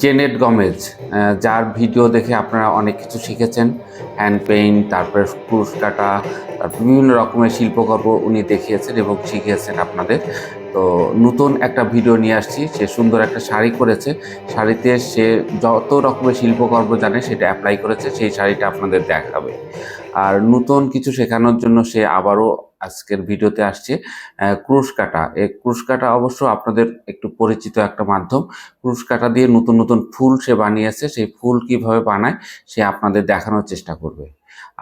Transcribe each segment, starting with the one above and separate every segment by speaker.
Speaker 1: জেনেট গমেজ যার ভিডিও দেখে আপনারা অনেক কিছু শিখেছেন। হ্যান্ড পেইন্ট, তারপরে ক্রুশ কাটা বিভিন্ন রকমের শিল্পকর্ম উনি দেখিয়েছেন এবং শিখিয়েছেন আপনাদের। তো নতুন একটা ভিডিও নিয়ে আসছি, সে সুন্দর একটা শাড়ি করেছে। শাড়িতে সে যত রকমের শিল্পকর্ম জানে, সেটা অ্যাপ্লাই করেছে, সেই শাড়িটা আপনাদের দেখাবে। আর নতুন কিছু শেখানোর জন্য সে আবারও আজকের ভিডিওতে আসছে ক্রুশ কাটা এই ক্রুশ কাটা অবশ্য আপনাদের একটু পরিচিত একটা মাধ্যম। ক্রুশ কাটা দিয়ে নতুন নতুন ফুল সে বানিয়েছে, সেই ফুল কীভাবে বানায় সে আপনাদের দেখানোর চেষ্টা করবে।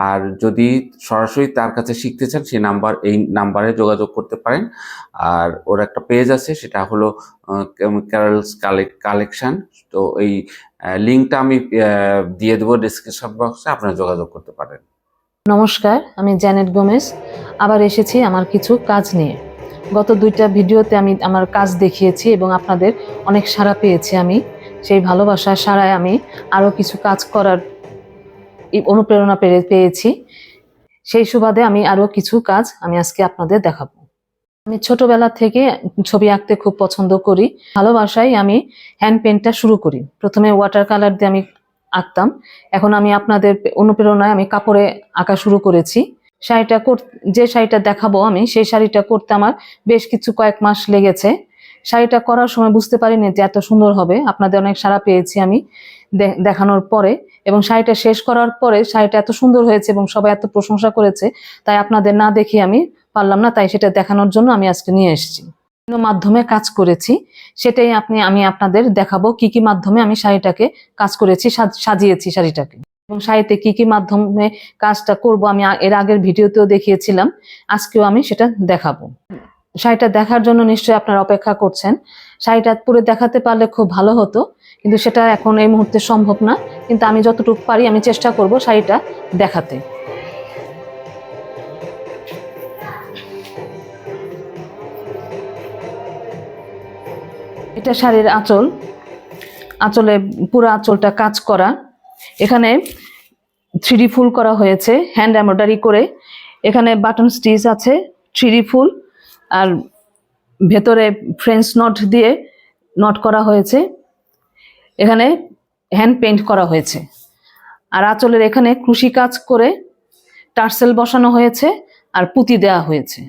Speaker 1: আর যদি সরাসরি তার কাছে শিখতে চান সেই নাম্বার, এই নাম্বারে যোগাযোগ করতে পারেন। আর ওর একটা পেজ আছে, সেটা হলো ক্যারলস কালেক, কালেকশান। তো এই লিঙ্কটা আমি দিয়ে দেবো ডিসক্রিপশন বক্সে, আপনারা যোগাযোগ করতে পারেন।
Speaker 2: নমস্কার, আমি জ্যানেট গোমেজ। আবার এসেছি আমার কিছু কাজ নিয়ে। গত দুইটা ভিডিওতে আমি আমার কাজ দেখিয়েছি এবং আপনাদের অনেক সাড়া পেয়েছি আমি। সেই ভালোবাসার সাড়ায় আমি আরও কিছু কাজ করার অনুপ্রেরণা পেয়ে পেয়েছি। সেই সুবাদে আমি আরও কিছু কাজ আমি আজকে আপনাদের দেখাবো। আমি ছোটবেলা থেকে ছবি আঁকতে খুব পছন্দ করি। ভালোবাসায় আমি হ্যান্ড পেন্টটা শুরু করি। প্রথমে ওয়াটার কালার দিয়ে আমি আঁকতাম। এখন আমি আপনাদের অনুপ্রেরণায় আমি কাপড়ে আঁকা শুরু করেছি। শাড়িটা যে শাড়িটা দেখাবো আমি, সেই শাড়িটা করতে আমার বেশ কিছু কয়েক মাস লেগেছে। শাড়িটা করার সময় বুঝতে পারিনি যে এত সুন্দর হবে। আপনাদের অনেক সাড়া পেয়েছি আমি দেখানোর পরে। এবং শাড়িটা শেষ করার পরে শাড়িটা এত সুন্দর হয়েছে এবং সবাই এত প্রশংসা করেছে, তাই আপনাদের না দেখি আমি পারলাম না, তাই সেটা দেখানোর জন্য আমি আজকে নিয়ে এসেছি। মাধ্যমে কাজ করেছি, সেটাই আপনি, আমি আপনাদের দেখাবো কি কি মাধ্যমে আমি শাড়িটাকে কাজ করেছি, সাজ- সাজিয়েছি শাড়িটাকে। এবং শাড়িতে কি কি মাধ্যমে কাজটা করব আমি এর আগের ভিডিওতেও দেখিয়েছিলাম, আজকেও আমি সেটা দেখাবো। শাড়িটা দেখার জন্য নিশ্চয়ই আপনারা অপেক্ষা করছেন। শাড়িটা পুরো দেখাতে পারলে খুব ভালো হতো, কিন্তু সেটা এখন এই মুহূর্তে সম্ভব না, কিন্তু আমি যতটুকু পারি আমি চেষ্টা করব শাড়িটা দেখাতে। এটা শাড়ির আঁচল। আঁচলে পুরো আঁচলটা কাজ করা। এখানে থ্রি ফুল করা হয়েছে, হ্যান্ড এমব্রয়ডারি করে। এখানে বাটন স্টিচ আছে থ্রি ফুল। আর ভেতরে ফ্রেঞ্চ নট দিয়ে নট করা হয়েছে। এখানে হ্যান্ড পেন্ট করা হয়েছে। আর আঁচলের এখানে কৃষি কাজ করে টার্সেল বসানো হয়েছে আর পুঁতি দেওয়া হয়েছে।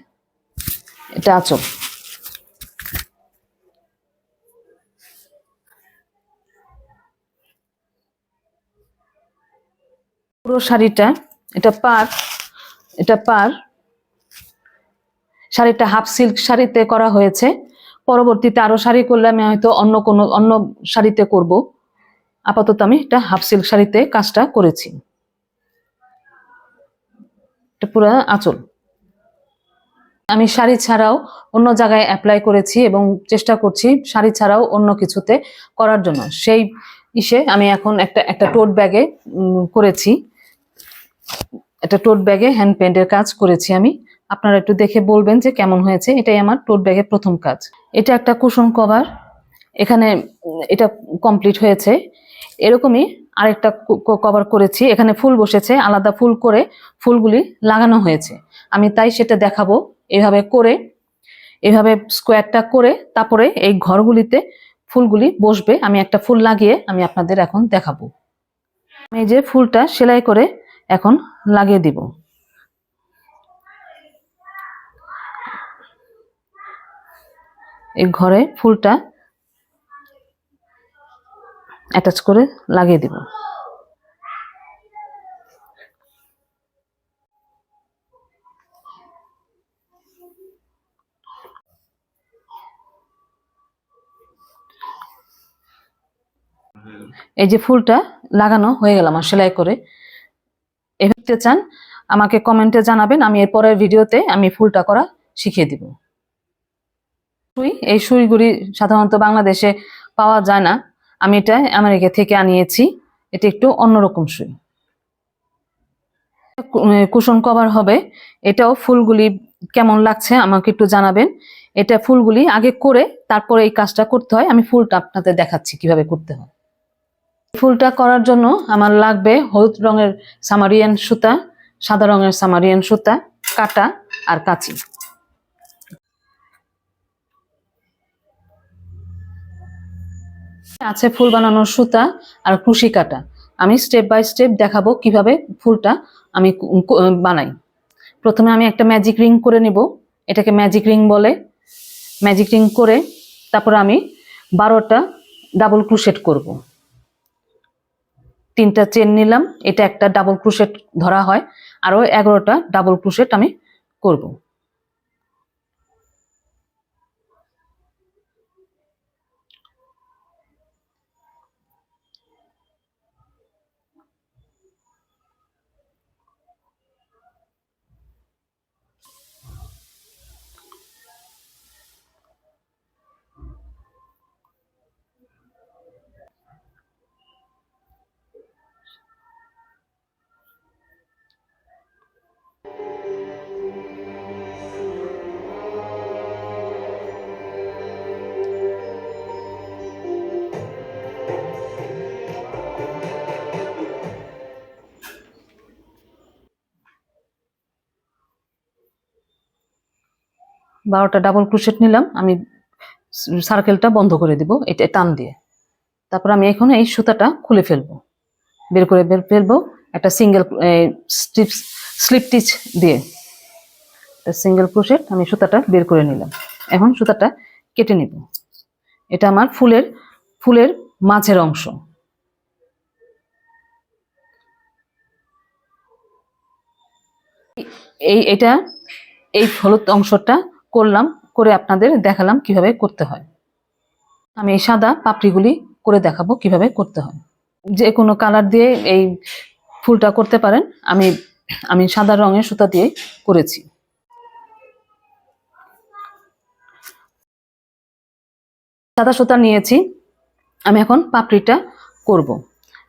Speaker 2: এটা আঁচল। পুরো শাড়িটা, এটা পার এটা পার। শাড়িটা হাফ সিল্ক শাড়িতে করা হয়েছে। পরবর্তীতে আরও শাড়ি করলে আমি হয়তো অন্য কোনো, অন্য শাড়িতে করব। আপাতত আমি এটা হাফ সিল্ক শাড়িতে কাজটা করেছি। এটা পুরো আঁচল। আমি শাড়ি ছাড়াও অন্য জায়গায় অ্যাপ্লাই করেছি এবং চেষ্টা করছি শাড়ি ছাড়াও অন্য কিছুতে করার জন্য। সেই ইসে আমি এখন একটা একটা টোট ব্যাগে করেছি। একটা টোট ব্যাগে হ্যান্ড পেন্টের কাজ করেছি আমি। আপনারা একটু দেখে বলবেন যে কেমন হয়েছে। এটাই আমার টোট ব্যাগের প্রথম কাজ। এটা একটা কুশন কভার এখানে এটা কমপ্লিট হয়েছে। এরকমই আরেকটা কভার করেছি। এখানে ফুল বসেছে। আলাদা ফুল করে ফুলগুলি লাগানো হয়েছে। আমি তাই সেটা দেখাবো। এভাবে করে, এভাবে স্কোয়ারটা করে, তারপরে এই ঘরগুলিতে ফুলগুলি বসবে। আমি একটা ফুল লাগিয়ে আমি আপনাদের এখন দেখাবো। আমি যে ফুলটা সেলাই করে এখন লাগিয়ে দিব। এই ঘরে ফুলটা অ্যাটাচ করে লাগিয়ে দিব। এই যে ফুলটা লাগানো হয়ে গেল আমার সেলাই করে। এভাবে চান, আমাকে কমেন্টে জানাবেন, আমি এর পরের ভিডিওতে আমি ফুলটা করা শিখিয়ে দিব। সুই, এই সুইগুলি সাধারণত বাংলাদেশে পাওয়া যায় না। আমি এটা আমেরিকা থেকে আনিয়েছি, এটা একটু অন্যরকম সুই। কুশন কভার হবে, এটাও ফুলগুলি কেমন লাগছে আমাকে একটু জানাবেন। এটা ফুলগুলি আগে করে তারপরে এই কাজটা করতে হয়, আমি ফুলটা আপনাদের দেখাচ্ছি কীভাবে করতে হয়। ফুলটা করার জন্য আমার লাগবে হলুদ রঙের সামারিয়ান সুতা, সাদা রঙের সামারিয়ান সুতা, কাটা আর কাঁচি। আছে ফুল বানানোর সুতা আর কুশি কাটা। আমি স্টেপ বাই স্টেপ দেখাবো কীভাবে ফুলটা আমি বানাই। প্রথমে আমি একটা ম্যাজিক রিং করে নিব। এটাকে ম্যাজিক রিং বলে। ম্যাজিক রিং করে তারপর আমি বারোটা ডাবল ক্রুশেট করব। তিনটা চেন নিলাম, এটা একটা ডাবল ক্রুশেট ধরা হয়, আরও এগারোটা ডাবল ক্রুশেট আমি করব। বারোটা ডাবল ক্রুশেট নিলাম, আমি সার্কেলটা বন্ধ করে দিব, এটা টান দিয়ে। তারপর আমি এখন এই সুতাটা খুলে ফেলব। বের করে বের ফেলব, একটা সিঙ্গেল স্লিপ স্লিপ টিচ দিয়ে। সিঙ্গেল ক্রোশেট আমি সুতাটা বের করে নিলাম। এখন সুতাটা কেটে নিব। এটা আমার ফুলের ফুলের মাঝের অংশ। এই, এটা, এই হলুদ অংশটা করলাম, করে আপনাদের দেখালাম কীভাবে করতে হয়। আমি এই সাদা পাপড়িগুলি করে দেখাবো কীভাবে করতে হয়। যে কোনো কালার দিয়ে এই ফুলটা করতে পারেন, আমি আমি সাদা রঙের সুতা দিয়ে করেছি। সাদা সুতা নিয়েছি, আমি এখন পাপড়িটা করব।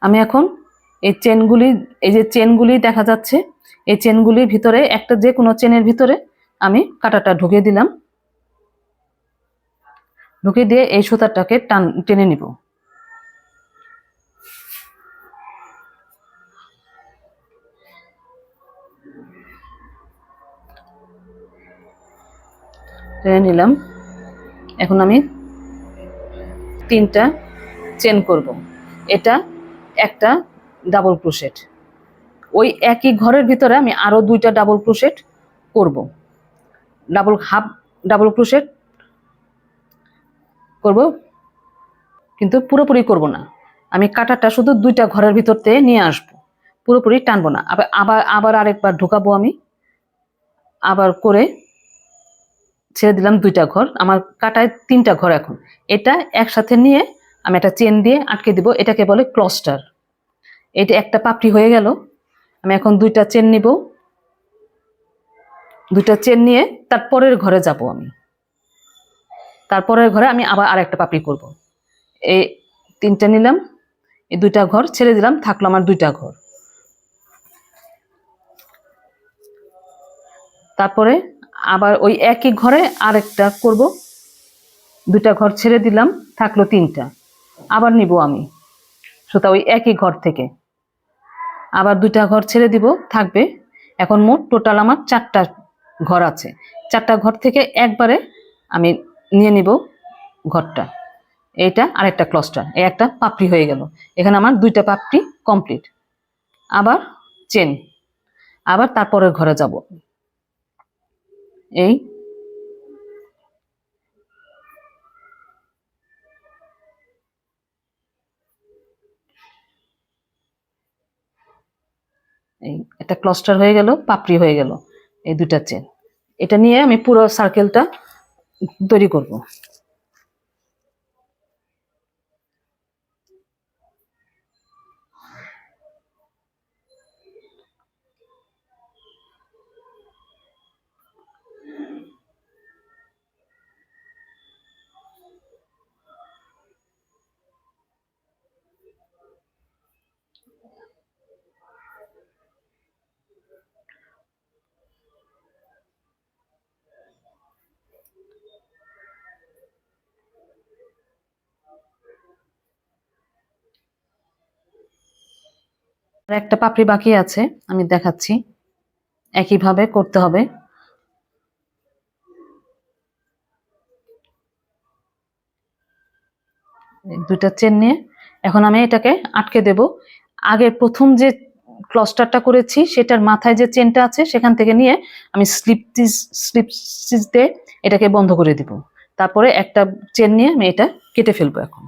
Speaker 2: আমি এখন এই চেনগুলি, এই যে চেনগুলি দেখা যাচ্ছে, এই চেনগুলির ভিতরে, একটা যে কোনো চেনের ভিতরে আমি কাটাটা ঢুকিয়ে দিলাম। ঢুকিয়ে দিয়ে এই সুতাটাকে টান, টেনে নিব। টেনে নিলাম। এখন আমি তিনটা চেন করব। এটা একটা ডাবল ক্রোশেট। ওই একই ঘরের ভিতরে আমি আরও দুইটা ডাবল ক্রোশেট করব। ডাবল হাফ ডাবল ক্রোশেট করব। কিন্তু পুরোপুরি করব না। আমি কাটারটা শুধু দুইটা ঘরের ভিতর থেকে নিয়ে আসব। পুরোপুরি টানবো না। আবার আবার আবার আরেকবার ঢোকাবো আমি। আবার করে ছেড়ে দিলাম দুইটা ঘর। আমার কাটায় তিনটা ঘর এখন। এটা একসাথে নিয়ে আমি একটা চেন দিয়ে আটকে দিব। এটাকে বলে ক্লস্টার। এটা একটা পাপড়ি হয়ে গেল। আমি এখন দুইটা চেন নিব। দুইটা চেন নিয়ে তারপরের ঘরে যাব আমি। তারপরের ঘরে আমি আবার আরেকটা পাপড়ি করব। এই তিনটা নিলাম, এই দুইটা ঘর ছেড়ে দিলাম, থাকল আমার দুইটা ঘর। তারপরে আবার ওই একই ঘরে আরেকটা করব। দুটা ঘর ছেড়ে দিলাম, থাকল তিনটা। আবার নিব আমি, সুতা ওই একই ঘর থেকে। আবার দুটা ঘর ছেড়ে দিব, থাকবে। এখন মোট টোটাল আমার চারটা ঘর আছে। চারটা ঘর থেকে একবারে আমি নিয়ে নিব ঘরটা। এইটা আরেকটা ক্লস্টার। এই একটা পাপড়ি হয়ে গেল। এখানে আমার দুইটা পাপড়ি কমপ্লিট। আবার চেন। আবার তারপরের ঘরে যাব। এই এই একটা ক্লস্টার হয়ে গেল, পাপড়ি হয়ে গেল। এই দুটা চেন। এটা নিয়ে আমি পুরো সার্কেলটা তৈরি করব। একটা পাপড়ি বাকি আছে, আমি দেখাচ্ছি। একইভাবে করতে হবে। দুইটা চেন নিয়ে এখন আমি এটাকে আটকে দেব। আগে প্রথম যে ক্লস্টারটা করেছি, সেটার মাথায় যে চেনটা আছে, সেখান থেকে নিয়ে আমি স্লিপ স্লিপ দিয়ে এটাকে বন্ধ করে দিব। তারপরে একটা চেন নিয়ে আমি এটা কেটে ফেলব এখন।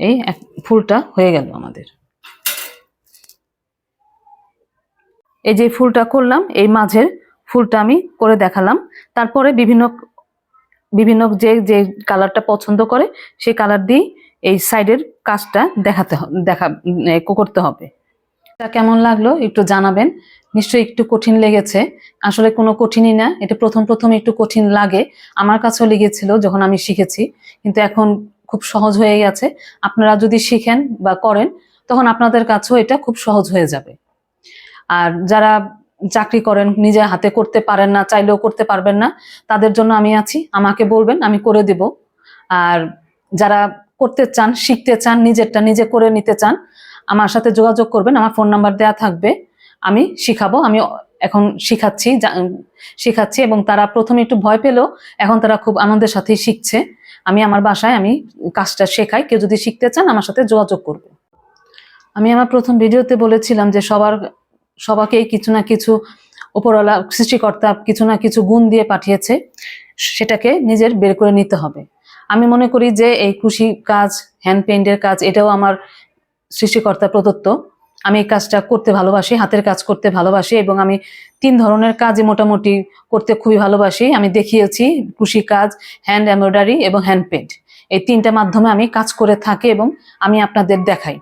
Speaker 2: এই এক- ফুলটা হয়ে গেল আমাদের। এই যে ফুলটা করলাম, এই মাঝের ফুলটা আমি করে দেখালাম। তারপরে বিভিন্ন বিভিন্ন যে যে কালারটা পছন্দ করে, সেই কালার দিয়ে এই সাইডের কাজটা দেখাতে দেখা করতে হবে। এটা কেমন লাগল একটু জানাবেন। নিশ্চয়ই একটু কঠিন লেগেছে। আসলে কোনো কঠিনই না, এটা প্রথম প্রথম একটু কঠিন লাগে। আমার কাছেও লেগেছিল যখন আমি শিখেছি। কিন্তু এখন খুব সহজ হয়ে গেছে। আপনারা যদি শিখেন বা করেন, তখন আপনাদের কাছেও এটা খুব সহজ হয়ে যাবে। আর যারা চাকরি করেন নিজে হাতে করতে পারেন না, চাইলেও করতে পারবেন না, তাদের জন্য আমি আছি। আমাকে বলবেন, আমি করে দেব। আর যারা করতে চান, শিখতে চান, নিজেরটা নিজে করে নিতে চান, আমার সাথে যোগাযোগ করবেন। আমার ফোন নাম্বার দেয়া থাকবে। আমি শিখাবো। আমি এখন শিখাচ্ছি শিখাচ্ছি এবং তারা প্রথমে একটু ভয় পেলেও এখন তারা খুব আনন্দের সাথেই শিখছে। আমি আমার বাসায় আমি কাজটা শেখাই। কেউ যদি শিখতে চান, আমার সাথে যোগাযোগ করবে। আমি আমার প্রথম ভিডিওতে বলেছিলাম যে সবার, সবাকেই কিছু না কিছু উপরওয়ালা, সৃষ্টিকর্তা কিছু না কিছু গুণ দিয়ে পাঠিয়েছে, সেটাকে নিজের বের করে নিতে হবে। আমি মনে করি যে এই কৃষি কাজ হ্যান্ড পেইন্টের কাজ, এটাও আমার সৃষ্টিকর্তা প্রদত্ত। আমি এই কাজটা করতে ভালোবাসি, হাতের কাজ করতে ভালোবাসি এবং আমি তিন ধরনের কাজই মোটামুটি করতে খুবই ভালোবাসি। আমি দেখিয়েছি কৃষি কাজ হ্যান্ড এমব্রয়ডারি এবং হ্যান্ড পেইন্ট এই তিনটা মাধ্যমে আমি কাজ করে থাকি এবং আমি আপনাদের দেখাই।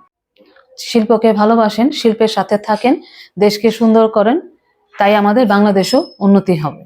Speaker 2: শিল্পকে ভালোবাসেন, শিল্পের সাথে থাকেন, দেশকে সুন্দর করেন, তাই আমাদের বাংলাদেশও উন্নতি হবে।